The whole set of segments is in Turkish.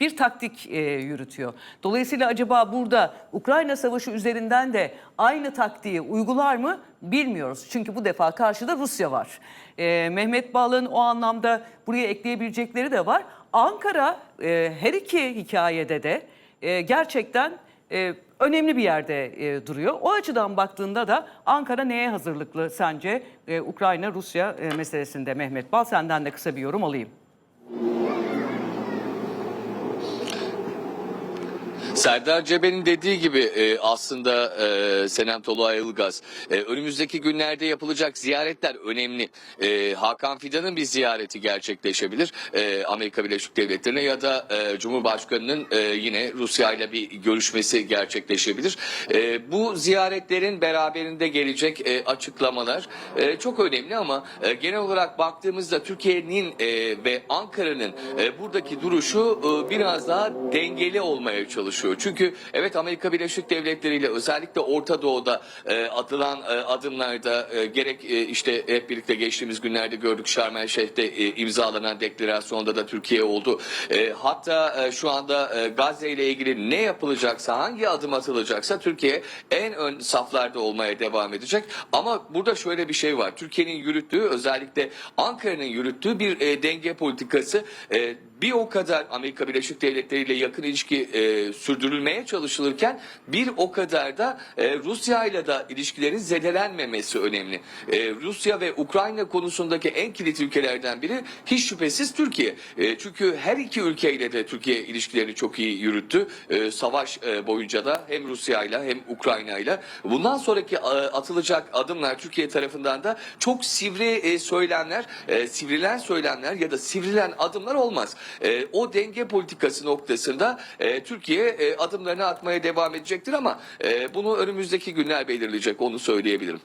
bir taktik e, yürütüyor. Dolayısıyla acaba burada Ukrayna Savaşı üzerinden de aynı taktiği uygular mı bilmiyoruz. Çünkü bu defa karşıda Rusya var. E, Mehmet Bağlı'nın o anlamda buraya ekleyebilecekleri de var. Ankara e, her iki hikayede de e, gerçekten e, önemli bir yerde e, duruyor. O açıdan baktığında da Ankara neye hazırlıklı sence e, Ukrayna-Rusya e, meselesinde Mehmet Bal? Senden de kısa bir yorum alayım. Serdar Cebe'nin dediği gibi e, aslında e, Senem Tolua Ilgaz e, önümüzdeki günlerde yapılacak ziyaretler önemli. E, Hakan Fidan'ın bir ziyareti gerçekleşebilir e, Amerika Birleşik Devletleri'ne ya da e, Cumhurbaşkanı'nın e, yine Rusya ile bir görüşmesi gerçekleşebilir. E, bu ziyaretlerin beraberinde gelecek e, açıklamalar e, çok önemli ama e, genel olarak baktığımızda Türkiye'nin e, ve Ankara'nın e, buradaki duruşu e, biraz daha dengeli olmaya çalışıyor. Çünkü evet Amerika Birleşik Devletleri ile özellikle Orta Doğu'da e, atılan e, adımlarda e, gerek e, işte hep birlikte geçtiğimiz günlerde gördük Şarm El Şeyh'te e, imzalanan deklarasyonda da Türkiye oldu. E, hatta e, şu anda e, Gazze ile ilgili ne yapılacaksa hangi adım atılacaksa Türkiye en ön saflarda olmaya devam edecek. Ama burada şöyle bir şey var. Türkiye'nin yürüttüğü özellikle Ankara'nın yürüttüğü bir e, denge politikası e, bir o kadar Amerika Birleşik Devletleri ile yakın ilişki e, sürdürülmeye çalışılırken bir o kadar da e, Rusya ile de ilişkilerin zedelenmemesi önemli. E, Rusya ve Ukrayna konusundaki en kilit ülkelerden biri hiç şüphesiz Türkiye. E, çünkü her iki ülkeyle de Türkiye ilişkilerini çok iyi yürüttü. E, savaş e, boyunca da hem Rusya ile hem Ukrayna ile. Bundan sonraki e, atılacak adımlar Türkiye tarafından da çok sivri e, söylemler, e, sivrilen söylemler ya da sivrilen adımlar olmaz. E, o denge politikası noktasında e, Türkiye e, adımlarını atmaya devam edecektir ama e, bunu önümüzdeki günler belirleyecek onu söyleyebilirim.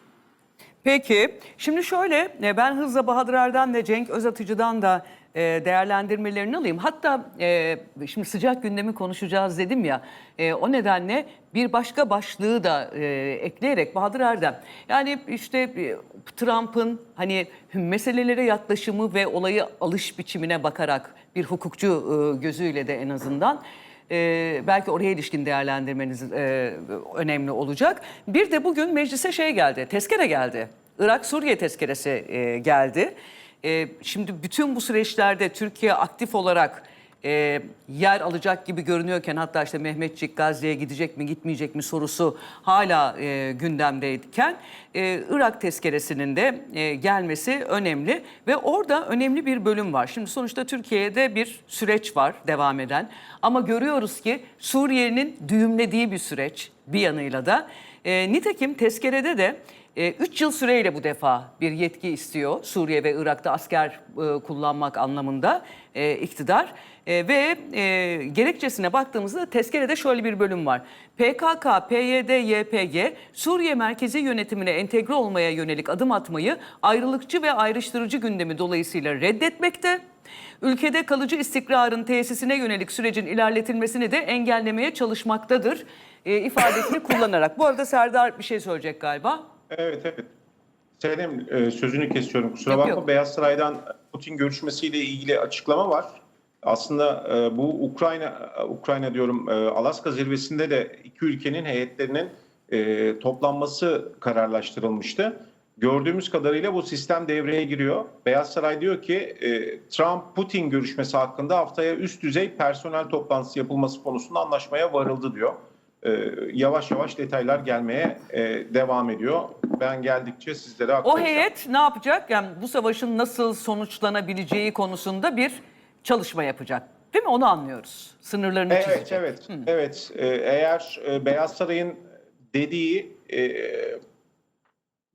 Peki, şimdi şöyle e, ben hızla Bahadır Er'den de Cenk Özatıcı'dan da e, değerlendirmelerini alayım. Hatta e, şimdi sıcak gündemi konuşacağız dedim ya, e, o nedenle bir başka başlığı da e, ekleyerek Bahadır Erdem. Yani işte e, Trump'ın hani meselelere yaklaşımı ve olayı alış biçimine bakarak bir hukukçu e, gözüyle de en azından e, belki oraya ilişkin değerlendirmeniz e, önemli olacak. Bir de bugün meclise şey geldi, tezkere geldi. Irak-Suriye tezkeresi e, geldi. E, şimdi bütün bu süreçlerde Türkiye aktif olarak e, yer alacak gibi görünüyorken hatta işte Mehmetçik Gazze'ye gidecek mi gitmeyecek mi sorusu hala e, gündemdeyken e, Irak tezkeresinin de e, gelmesi önemli ve orada önemli bir bölüm var. Şimdi sonuçta Türkiye'de bir süreç var devam eden ama görüyoruz ki Suriye'nin düğümlediği bir süreç bir yanıyla da. E, nitekim tezkerede de 3 yıl süreyle bu defa bir yetki istiyor Suriye ve Irak'ta asker e, kullanmak anlamında e, iktidar. E, ve gerekçesine baktığımızda tezkerede şöyle bir bölüm var. PKK, PYD, YPG Suriye merkezi yönetimine entegre olmaya yönelik adım atmayı ayrılıkçı ve ayrıştırıcı gündemi dolayısıyla reddetmekte. Ülkede kalıcı istikrarın tesisine yönelik sürecin ilerletilmesini de engellemeye çalışmaktadır e, ifadesini kullanarak. Bu arada Serdar bir şey söyleyecek galiba. Evet evet. Senem e, sözünü kesiyorum kusura Yok, bakma. yok. Beyaz Saray'dan Putin görüşmesiyle ilgili açıklama var. Aslında e, bu Ukrayna Ukrayna diyorum e, Alaska zirvesinde de iki ülkenin heyetlerinin e, toplanması kararlaştırılmıştı. Gördüğümüz kadarıyla bu sistem devreye giriyor. Beyaz Saray diyor ki e, Trump-Putin görüşmesi hakkında haftaya üst düzey personel toplantısı yapılması konusunda anlaşmaya varıldı diyor. E, yavaş yavaş detaylar gelmeye e, devam ediyor. Ben geldikçe sizlere O aktaracağım. heyet ne yapacak? Yani bu savaşın nasıl sonuçlanabileceği konusunda bir çalışma yapacak. Değil mi? Onu anlıyoruz. Sınırlarını Evet, çizecek. evet, evet. Ee, eğer e, Beyaz Saray'ın dediği e,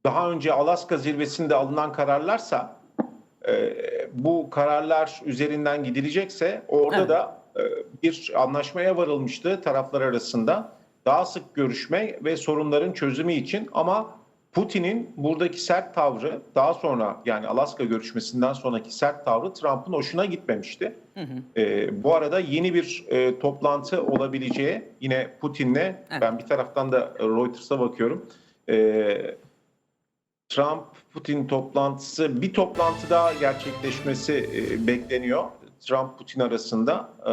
daha önce Alaska zirvesinde alınan kararlarsa e, bu kararlar üzerinden gidilecekse orada Evet. da e, bir anlaşmaya varılmıştı taraflar arasında. Daha sık görüşme ve sorunların çözümü için ama Putin'in buradaki sert tavrı daha sonra yani Alaska görüşmesinden sonraki sert tavrı Trump'ın hoşuna gitmemişti. Ee, bu arada yeni bir e, toplantı olabileceği yine Putin'le ben bir taraftan da Reuters'a bakıyorum. Ee, Trump-Putin toplantısı bir toplantı daha gerçekleşmesi e, bekleniyor. Trump-Putin arasında. Ee,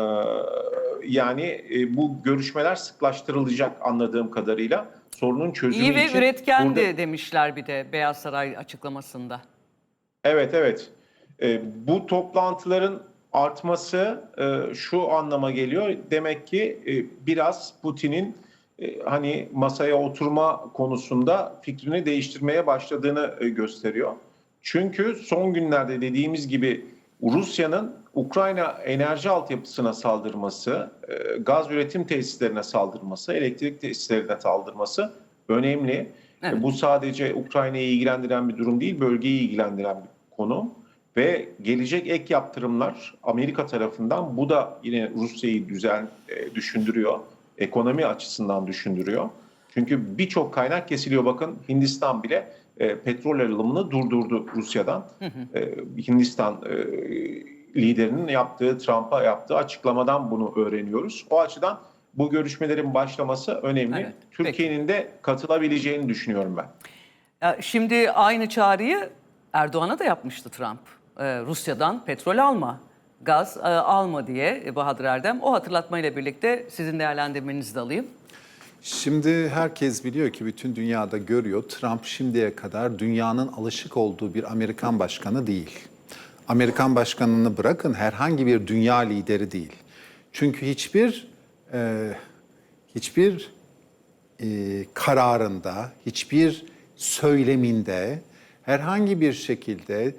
yani e, bu görüşmeler sıklaştırılacak anladığım kadarıyla sorunun çözümü İyi ve için. üretkendi burada- demişler bir de Beyaz Saray açıklamasında. Evet evet. E, bu toplantıların artması e, şu anlama geliyor. Demek ki e, biraz Putin'in e, hani masaya oturma konusunda fikrini değiştirmeye başladığını e, gösteriyor. Çünkü son günlerde dediğimiz gibi Rusya'nın Ukrayna enerji altyapısına saldırması, e, gaz üretim tesislerine saldırması, elektrik tesislerine saldırması önemli. Evet. E, Bu sadece Ukrayna'yı ilgilendiren bir durum değil, bölgeyi ilgilendiren bir konu. Ve gelecek ek yaptırımlar Amerika tarafından bu da yine Rusya'yı düzen e, düşündürüyor. Ekonomi açısından düşündürüyor. Çünkü birçok kaynak kesiliyor. Bakın Hindistan bile e, petrol alımını durdurdu Rusya'dan. E, Hindistan e, liderinin yaptığı, Trump'a yaptığı açıklamadan bunu öğreniyoruz. O açıdan bu görüşmelerin başlaması önemli. Evet. Türkiye'nin de katılabileceğini düşünüyorum ben. Ya Şimdi aynı çağrıyı Erdoğan'a da yapmıştı Trump. Ee, Rusya'dan petrol alma, gaz e, alma diye Bahadır Erdem. O hatırlatmayla birlikte sizin değerlendirmenizi de alayım. Şimdi herkes biliyor ki bütün dünyada görüyor Trump şimdiye kadar dünyanın alışık olduğu bir Amerikan başkanı değil. Amerikan başkanını bırakın herhangi bir dünya lideri değil. Çünkü hiçbir e, hiçbir e, kararında, hiçbir söyleminde herhangi bir şekilde